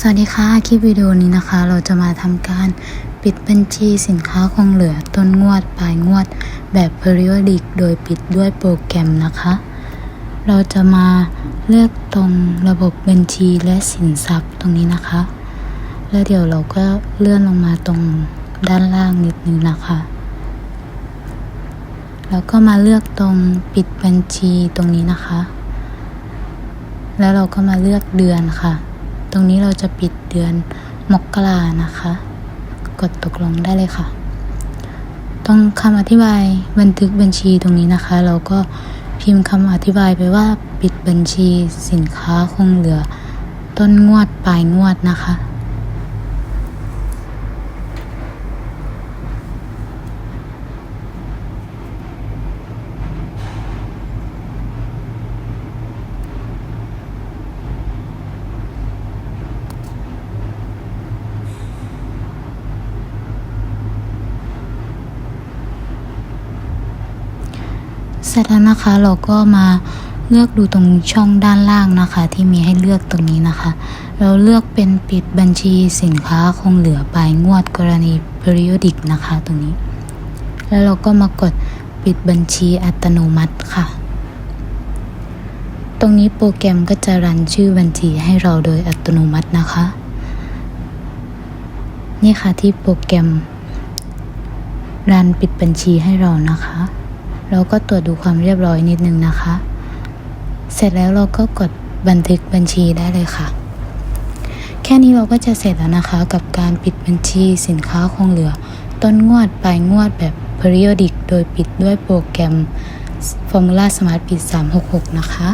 สวัสดีค่ะ คลิปวิดีโอนี้นะคะ เราจะมาทำการปิดบัญชีสินค้าคงเหลือต้นงวดปลายงวดแบบ periodic โดยปิดด้วยโปรแกรมนะคะ เราจะมาเลือกตรงระบบบัญชีและสินทรัพย์ตรงนี้นะคะ แล้วเดี๋ยวเราก็เลื่อนลงมาตรงด้านล่างนิดนึงนะคะ แล้วก็มาเลือกตรงปิดบัญชีตรงนี้นะคะ แล้วเราก็มาเลือกเดือนค่ะ ตรงนี้เราจะปิดเดือนมกรานะคะ กดตกลงได้เลยค่ะ ตรงคำอธิบายบันทึกบัญชีตรงนี้นะคะ เราก็พิมพ์คำอธิบายไปว่าปิดบัญชีสินค้าคงเหลือต้นงวดปลายงวดนะคะ ร็จแล้วนะคะ เราก็มาเลือกดูตรงช่องด้านล่างนะคะ ที่มีให้เลือกตรงนี้นะคะ เราเลือกเป็นปิดบัญชีสินค้าคงเหลือปลายงวดกรณี periodic นะคะตรงนี้ แล้วเราก็มากดปิดบัญชีอัตโนมัติค่ะ ตรงนี้โปรแกรมก็จะรันชื่อบัญชีให้เราโดยอัตโนมัตินะคะ นี่ค่ะที่โปรแกรมรันปิดบัญชีให้เรานะคะ เราก็ตรวจดูความเรียบร้อยนิดนึงนะคะ เสร็จแล้วเราก็กดบันทึกบัญชีได้เลยค่ะ แค่นี้เราก็จะเสร็จแล้วนะคะ กับการปิดบัญชีสินค้าคงเหลือ ต้นงวดปลายงวดแบบ periodic โดยปิดด้วยโปรแกรม Formula Smart ปิด 366 นะคะ